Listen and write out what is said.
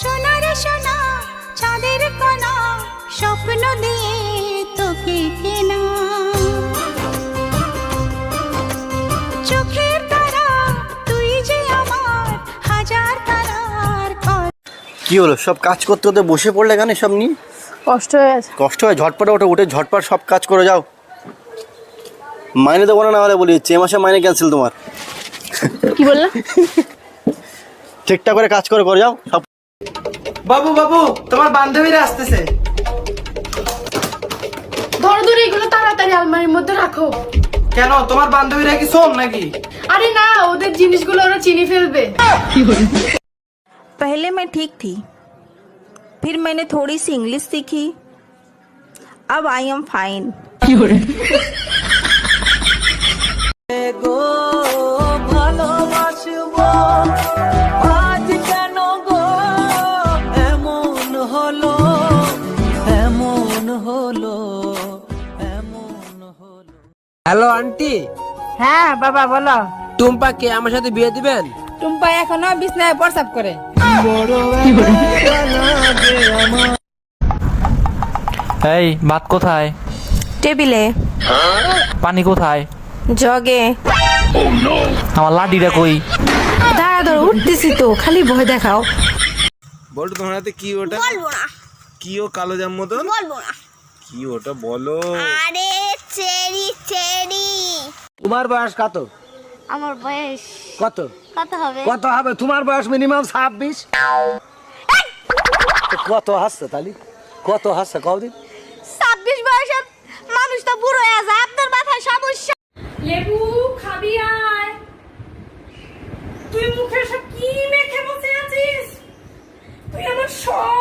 সোনারে সোনা চাঁদের কণা স্বপ্ন দিয়ে তোকে কেনা। চোখের তারা তুই যে আমার হাজার তারার কি হলো সব কাজ করতে করতে বসে পড়লে কেন সব নিয়ে? কষ্ট হয়ে গেছে। কষ্ট হয় ঝটপটে ওঠে উঠে ঝটপট সব কাজ করে যাও। মাইনে দেবো না না হলে বলি এ মাসে মাইনে ক্যান্সেল তোমার। কি বললা? ঠিকঠাক করে কাজ করে করে যাও সব বাবু বাবু তোমার বান্ধবীরা আসতেছে ধরো ধরে এগুলো তাড়াতাড়ি আলমারির মধ্যে রাখো কেন তোমার বান্ধবীরা কি শোন নাকি আরে না ওদের জিনিসগুলো ওরা চিনি ফেলবে पहले मैं ठीक थी फिर मैंने थोड़ी सी इंग्लिश सीखी अब I am fine hello aunty. হ্যাঁ বাবা বলো। টুম্পাকে আমার সাথে বিয়ে দিবেন? টুম্পা এখনও বিছনায় প্রসাব করে। এই ভাত কোথায়? টেবিলে। পানি কোথায়? জগে। আমার লাঠিটা কই? দাঁড়া ধরো উঠতেছি তো খালি ভয় দেখাও। তোমার হাতে কি ওটা? বলব না। কি ও কালো জাম মতন? বলব না। কি ওটা বলো? আরে চেরি চেরি। তোমার বয়স কত? আমার বয়স কত? কত হবে? কত হবে? তোমার বয়স মিনিমাম ছাব্বিশ। কত হাসছে তালি? কত হাসছে কদিন ছাব্বিশ বয়সের মানুষ তো বুড়ো হয়ে যায় আপনার মাথায় সমস্যা। লেবু খাবি আয়। তুই মুখে সব কি মেখে বসে আছিস? তুই আমার সব